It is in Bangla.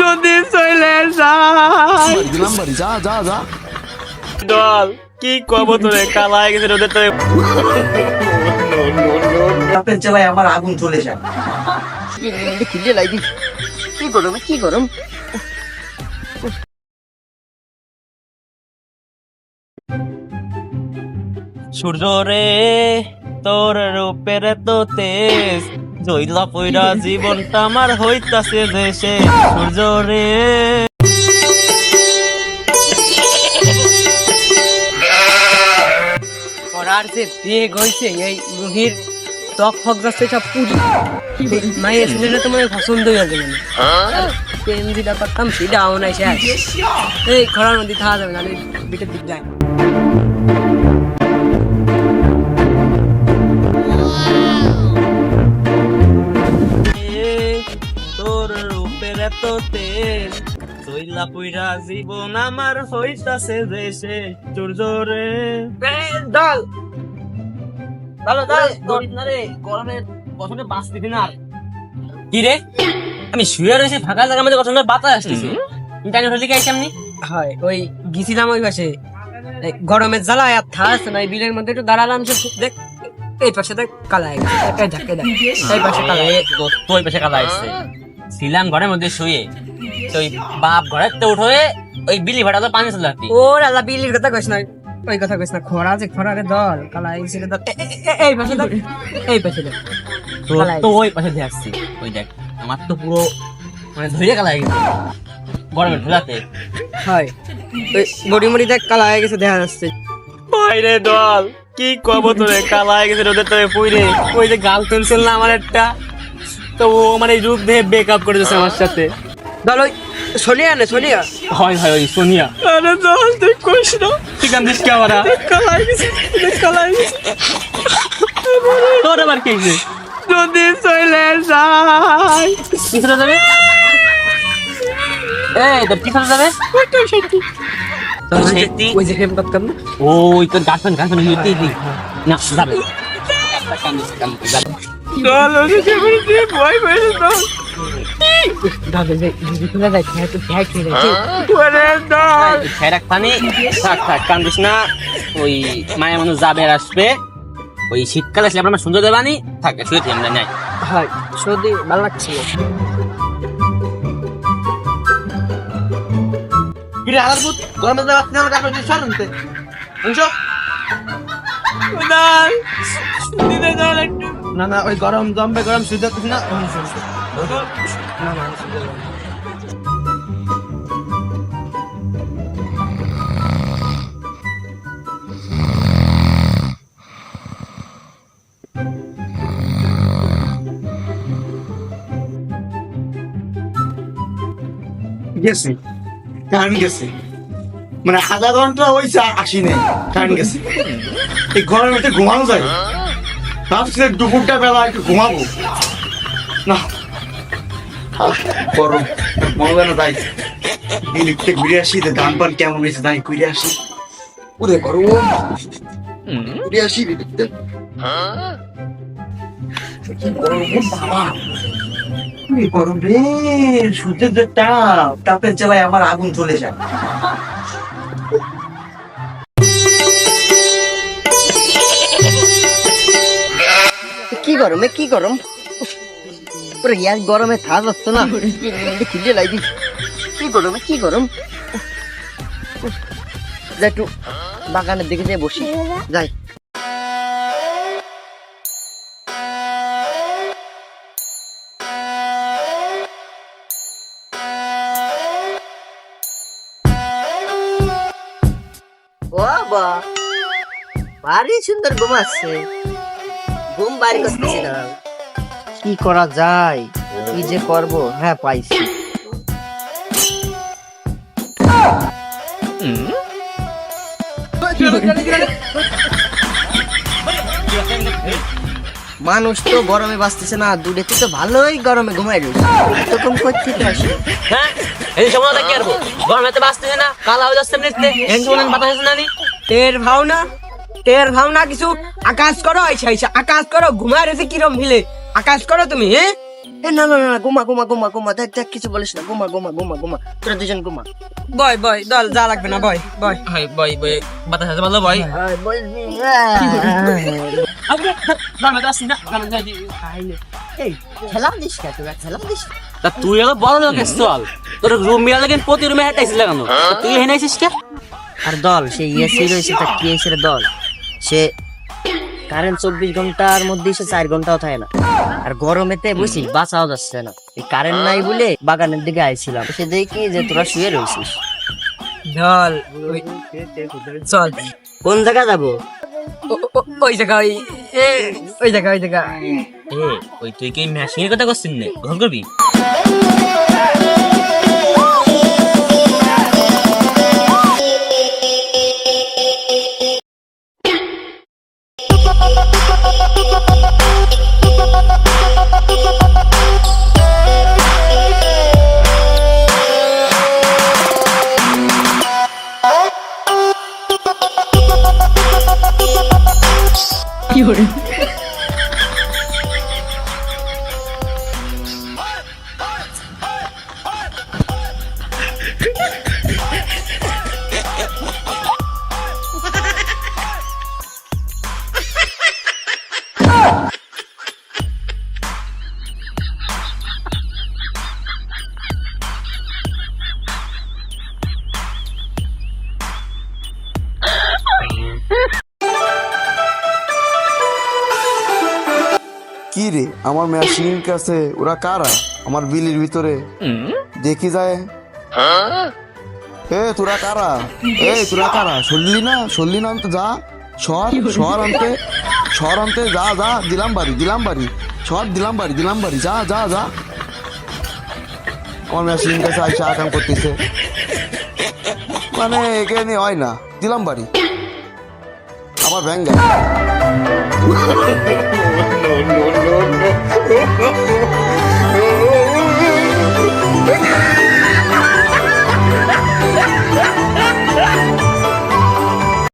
যদি চলে যায় দিলাম বাড়ি যা যা যা দল কি কব তোরে? কালা হয়ে গেছে রোদের তোরে। আপনার চালায় আমার আগুন চলে যায় খিদে লাগি কি গরম কি গরম সূর্য রে তোর রূপের তো তেজ। জইলা পইরা জীবনটা আমার হইতাছে দেশে সূর্য রে করার যে বেগ হয়েছে এই মুহির ত্বক ফক যাচ্ছে সব পুরি। মায়ের ছেলেটা তো মানে পছন্দ হয়ে যাবে না। প্রেম যেটা করতাম, সেটাও নাই শেষ। এই খরার মধ্যে থাকা যাবে না বিটের দিক যায় পইরা জীবন আমার হইতাছে দেশে। সূর্য রে দল ভালো দাস না রে গরমের বসনে বাস দিবি না। কি রে? আমি শুয়ে রয়েছি ফাঁকা জায়গার মধ্যে বসনে বাতাস আসতেছে। তুমি টাইনে কি আমি হয় ওই গেছিলাম ওই পাশে। এই গরমের জ্বালায় আর থাস না বিলের মধ্যে একটু দাঁড়ালাম সে দেখ এই পাশে দেখ কালা এই দেখ এই এই পাশে কালা এ, তো- কালা আসছে ছিলাম ঘরের মধ্যে শুয়ে। তো ওই বাপ ঘরের তো উঠে ওই বিলি ভাড়া তো পানি চলে ও রাজা বিলির কথা কইস না। ওই কথা কইস না খরা যে খরা রে দল কালা এই ছিল দল। এই পাশে দেখ এই পাশে দেখ তো তো ওই পাশে দিয়ে আসছি। ওই দেখ আমার তো পুরো মানে ধরে কালা হয়ে গেছে। গরমে ঢোলাতে। হয়। ওই বড়ি মড়ি দেখ কালা হয়ে গেছে দেখা যাচ্ছে। ওই রে দল কি কব তোরে কালা হয়ে গেছে রোদের তোরে পুইরে। ওই যে গাল পেন্সিল না আমার একটা। তো ও মানে রূপ দেহে বেকআপ করে দিয়েছে আমার সাথে। দল ওই সোনিয়া না সোনিয়া? হয় হয় ওই সোনিয়া। আরে দল তুই কইস না। তুই কান্দিস কে আমারা কালাই গেছে কালাই গেছে তোর আবার কি যদি চলে যায়। কি যাবে? এই কি চলে যাবে? ওই যে হেম করতাম না? ওই তোর গার্লফ্রেন্ড গার্লফ্রেন্ড না যাবে। তো হ্যাঁ তো থাক কান্দিস না ওই মায়ের মানুষ যাবে আসবে ওই শীতকালে আসলে আমরা সুন্দর দেবানি থাকে থাকি আমরা নাই হয় সত্যি ভালো লাগছে কিরে আলার ভূত গরমে দেওয়া আপনি আমার কাছে সরনতে অংশ না না, ওই গরম জমবে গরম যাচ্ছিস না। না না গেছে কারেন্ট গেছে। মানে আধা ঘণ্টা হয়েছে আসি নাই কারেন্ট গেছে। এই গরমে একটু ঘুমানো যায়। ভাবছি দুপুরটা বেলা একটু ঘুমাবো। না। গরম। মনে না তাই। ঘুরে আসি তো ধান পান কেমন হয়েছে তাই ঘুরে আসি। ওরে গরম। ঘুরে আসি গরম রে সূর্যের যে তাপ, তাপের জ্বালায় আমার আগুন চলে যায়। গরম কি গরম? ইয়ার গরমে থাক যাচ্ছে না। খিদে লাগি কি গরম কি গরম? যাই একটু বাগানের দিকে যেয়ে বসি। যাই। ভারী সুন্দর ঘুম আসছে ঘুম বাড়ি করতেছি না কি করা যায়? কি যে করব? হ্যাঁ পাইছি। মানুষ তো গরমে বাঁচতেছে না দূরেতে তো ভালোই গরমে ঘুমাই রয়েছে। এরকম করতে আসে হ্যাঁ এই সময় কি করব গরমেতে বাঁচতেছে না কালা হয়ে যাচ্ছে এমনিতে বাতাস না নি? টের ভাও না টের ভাও না কিছু? আকাশ করো আইসা আইসা। আকাশ করো ঘুমায় রয়েছে কিরম ভিলে আকাশ করো তুমি হ্যাঁ এ না না না না, ঘুমা ঘুমা ঘুমা ঘুমা। দেখ দেখ কিছু বলিস না। ঘুমা ঘুমা ঘুমা ঘুমা। তোরা দুজন ঘুমা। বয় বয় দল যা লাগবে না বয় বয়। হয় বাতাস আছে ভালো গ্রামে তো আসছি না। গ্রামে যাই এই খেলাম দিস কে তোরা দিস তা তুই এলো বড় চল। তোর রুম মিলা লাগে প্রতি রুমে হেঁটাইছিল কেন তুই হেনে কে? আর দল সে ইয়েসি রয়েছে তার টিএসের দল? সে কারেন্ট চব্বিশ ঘণ্টার মধ্যে সে চার ঘন্টাও থাকে না। আর গরমেতে বুঝছিস বাঁচাও যাচ্ছে না। এই কারেন্ট নাই বলে বাগানের দিকে আইছিলাম। সে দেখি যে তোরা শুয়ে রয়েছিস চল। কোন জায়গা যাব? ওই জায়গা ওই এ, ওই জায়গা ওই জায়গা। ওই তুই কি মেশিনের কথা করছিস না? গ্রহণ করবি? কি রে? আমার মেশিনের কাছে ওরা কারা? আমার বিলির ভিতরে। দেখি যায়। এ, তোরা কারা? এ, তোরা কারা? সরলি না? সরলি না যা। সর সর আনতে। সর আনতে যা যা। দিলাম বাড়ি দিলাম বাড়ি। সর, দিলাম বাড়ি দিলাম বাড়ি। যা যা যা। আমার মেশিনের কাছে আইসা আকাম করতেছে। মানে এখানে হয় না। দিলাম বাড়ি। আবার ব্যাঙ্গা no, no, no, no.